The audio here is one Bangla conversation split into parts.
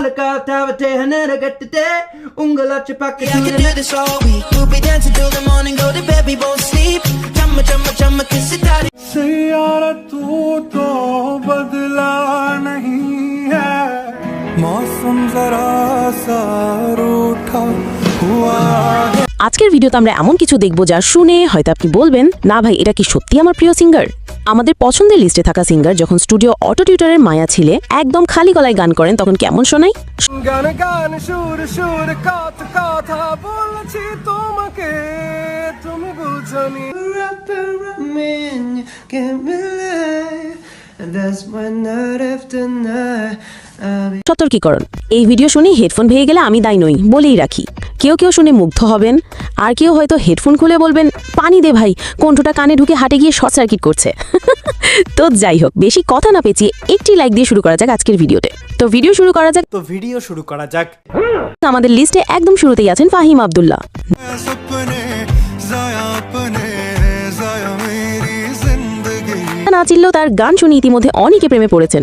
Lollipop, Tavate, Hanera, Gatte, Ungalacha, Packet. Yeah, I can do this all week. We'll be dancing till the morning, go to bed, we won't sleep. Chama, chama, chama, kiss it out. सियारा तू तो बदला नहीं है मौसम जरा सा रूठा हुआ है আজকের ভিডিওতে আমরা এমন কিছু দেখব যা শুনে হয়তো আপনি বলবেন না ভাই এটা কি সত্যি আমার প্রিয় সিঙ্গার আমাদের পছন্দের লিস্টে থাকা সিঙ্গার যখন স্টুডিও অটো টিউটারের মায়া ছিলে একদম খালি গলায় গান করেন তখন কেমন শোনাই গান গান সুর সুর কাত কথা বলছি তোমাকে তুমি বুঝনি That's my night after night. সতর্কীকরণ। এই ভিডিও শুনে হেডফোন ভেঙে গেলে আমি দায় নই বলেই রাখি। কেউ কেউ শুনে মুগ্ধ হবেন আর কেউ হয়তো হেডফোন খুলে বলবেন পানি দে ভাই কণ্ঠটা কানে ঢুকে হাটে গিয়ে শর্ট সার্কিট করছে। তো যাই হোক বেশি কথা না পেঁচিয়ে একটি লাইক দিয়ে শুরু করা যাক আজকের ভিডিওতে। তো ভিডিও শুরু করা যাক। তো ভিডিও শুরু করা যাক। আমাদের লিস্টে একদম শুরুতেই আছেন ফাহিম আবদুল্লাহ। না চিল্ল তার গান শুনে ইতিমধ্যে অনেকে প্রেমে পড়েছেন।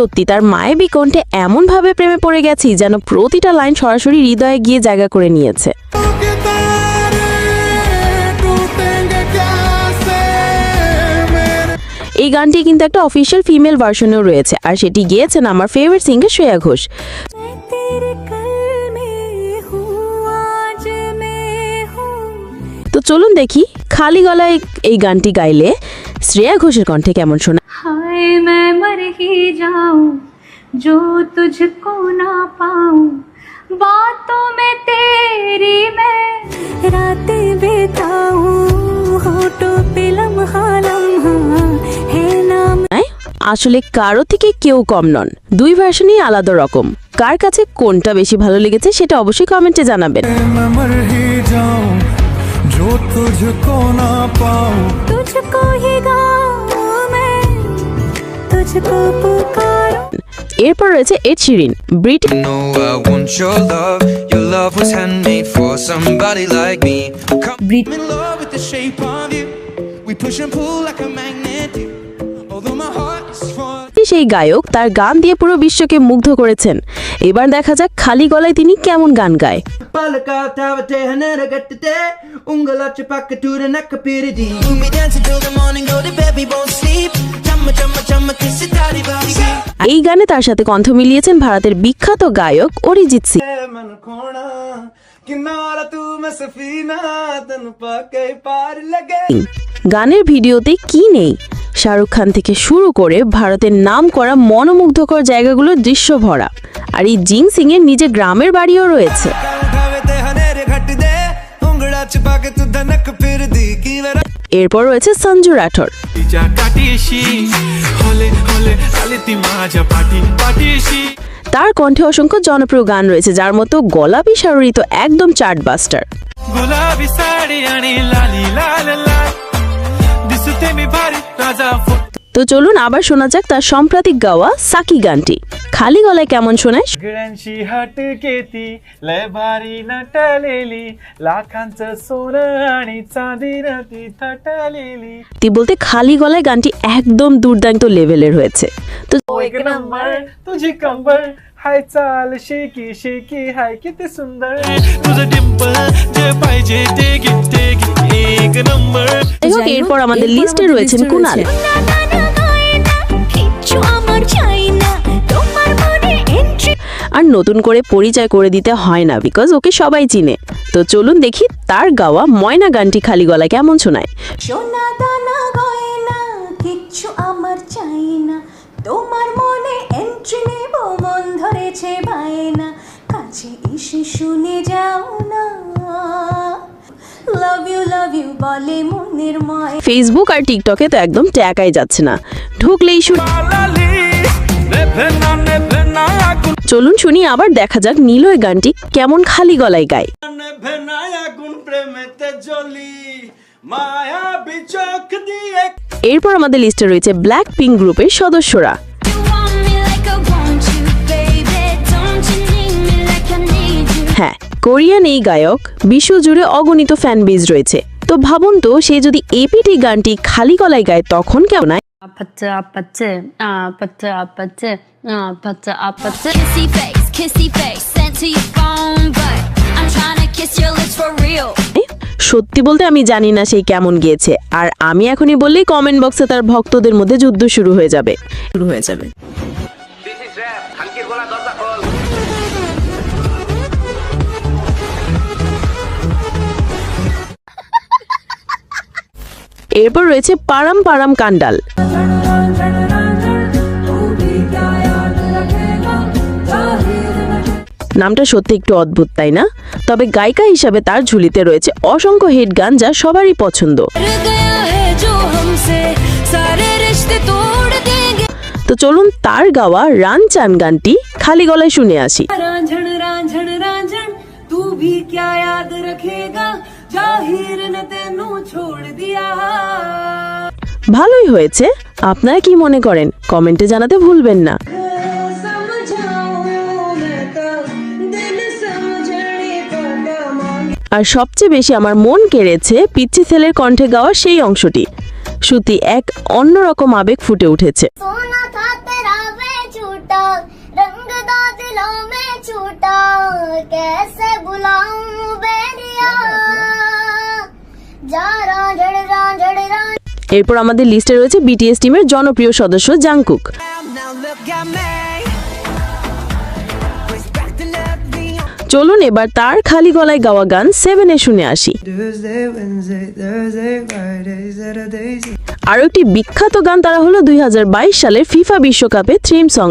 সত্যি তার মায়ে কণ্ঠে এমনভাবে প্রেমে পড়ে গেছি যেন প্রতিটা লাইন সরাসরি হৃদয়ে গিয়ে জায়গা করে নিয়েছে। এই গানটি কিন্তু একটা অফিসিয়াল ফিমেল ভার্সনেও রয়েছে আর সেটি গিয়েছেন আমার ফেভারিট সিঙ্গার শ্রেয়া ঘোষ। তো চলুন দেখি খালি গলায় এই গানটি গাইলে শ্রেয়া ঘোষের কণ্ঠে কেমন শোনা हाय मैं मर ही जाऊं जो तुझको ना पाऊं बातों में तेरी मैं रातें बिताऊं होठों पे लम्हा लम्हा है नाम নয়? আসলে কারো থেকে কেউ কম নন দুই ভার্সনই আলাদা রকম কার কাছে কোনটা বেশি ভালো লেগেছে সেটা অবশ্যই কমেন্টে জানাবেন मैं मर ही जाऊं जो तुझको এরপর রয়েছে এ চিরিন সেই গায়ক তার গান দিয়ে পুরো বিশ্বকে মুগ্ধ করেছেন। এবার দেখা যাক খালি গলায় তিনি কেমন গান গায়। এই গানে তার সাথে কণ্ঠ মিলিয়েছেন ভারতের বিখ্যাত গায়ক অরিজিৎ সিং। গানের ভিডিওতে কি নেই? শাহরুখ খান থেকে শুরু করে ভারতের নাম করা মনোমুগ্ধকর জায়গাগুলোর দৃশ্য ভরা। আর এই জিং সিং এর নিজের গ্রামের বাড়িও রয়েছে। এরপর রয়েছে সঞ্জু রাঠোর তার কণ্ঠে অসংখ্য জনপ্রিয় গান রয়েছে যার মতো গোলাপি শাড়ি তো একদম চার্টবাস্টার গোলাপি আনি লালি লাল লাল। দিসুতে মি ভারি রাজা তো চলুন আবার শোনা যাক তার সাম্প্রতিক গাওয়া সাকি গানটি। খালি গলায় কেমন শোনায়? सगळ्यांशी বলতে খালি গলায় গানটি একদম দুর্দান্ত লেভেলের হয়েছে। তো एक नंबर तुझी कंबर हाय चाल शेकी शेकी हाय কেতে সুন্দর। এরপর আমাদের লিস্টে রয়েছেন কুনাল। আর নতুন করে পরিচয় করে দিতে হয় না বিকজ ওকে সবাই চিনে। তো চলুন দেখি তার গাওয়া ময়না গানটি খালি গলা কেমন শোনায়। কিচ্ছু তোমার মনে এন্ট্রি নেব মন ধরেছে বায়না। কাছে এসে শুনে যাও না। ফেসবুক আর টিকটকে তো একদম ট্যাকাই যাচ্ছে না। ঢুকলেই শুনে চলুন শুনি আবার দেখা যাক নীলয় গানটি কেমন খালি গলায় গায়। এরপর আমাদের লিস্টে রয়েছে ব্ল্যাক পিঙ্ক গ্রুপের সদস্যরা? হ্যাঁ কোরিয়ান এই গায়ক বিশ্ব জুড়ে অগণিত ফ্যান বেজ রয়েছে। তো ভাবুন তো, সে যদি এপিটি গানটি খালি গলায় গায়, তখন কেমন Put up, put it, uh, put up, put it, uh, put up, put it. Kissy face, kissy face, sent to your phone, but I'm trying to kiss your lips for real. সত্যি বলতে আমি জানি না সেই কেমন গিয়েছে আর আমি এখনই বললেই কমেন্ট বক্সে তার ভক্তদের মধ্যে যুদ্ধ শুরু হয়ে যাবে শুরু হয়ে যাবে এরপর রয়েছে পারাম পারাম কান্ডাল নামটা সত্যি একটু অদ্ভুত তাই না? তবে গায়িকা হিসাবে তার ঝুলিতে রয়েছে অসংখ্য হিট গান যা সবারই পছন্দ। তো চলুন তার গাওয়া রান চান গানটি খালি গলায় শুনে আসি। ভালোই হয়েছে। আপনারা কি মনে করেন? কমেন্টে জানাতে ভুলবেন না। আর সবচেয়ে বেশি আমার মন কেড়েছে পিচ্ছি ছেলের কণ্ঠে গাওয়া সেই অংশটি। শ্রুতি এক অন্যরকম আবেগ ফুটে উঠেছে। এরপর আমাদের লিস্টে রয়েছে বিটিএস টিমের জনপ্রিয় সদস্য জাংকুক। চলুন এবার তার খালি গলায় গাওয়া গান সেভেনে শুনে আসি. আরও একটি বিখ্যাত গান তারা হলো দুই সালের ফিফা বিশ্বকাপে থ্রিম সং।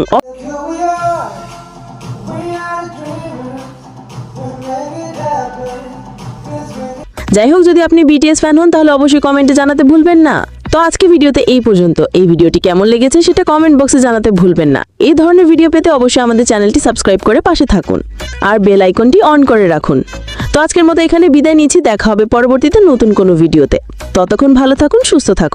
যাই হোক যদি আপনি বিটিএস ফ্যান হন তাহলে অবশ্যই কমেন্টে জানাতে ভুলবেন না। তো আজকে ভিডিওতে এই পর্যন্ত। এই ভিডিওটি কেমন লেগেছে সেটা কমেন্ট বক্সে জানাতে ভুলবেন না। এই ধরনের ভিডিও পেতে অবশ্যই আমাদের চ্যানেলটি সাবস্ক্রাইব করে পাশে থাকুন আর বেল আইকনটি অন করে রাখুন। তো আজকের মতো এখানে বিদায় নিচ্ছি, দেখা হবে পরবর্তীতে নতুন কোনো ভিডিওতে ততক্ষণ ভালো থাকুন, সুস্থ থাকুন।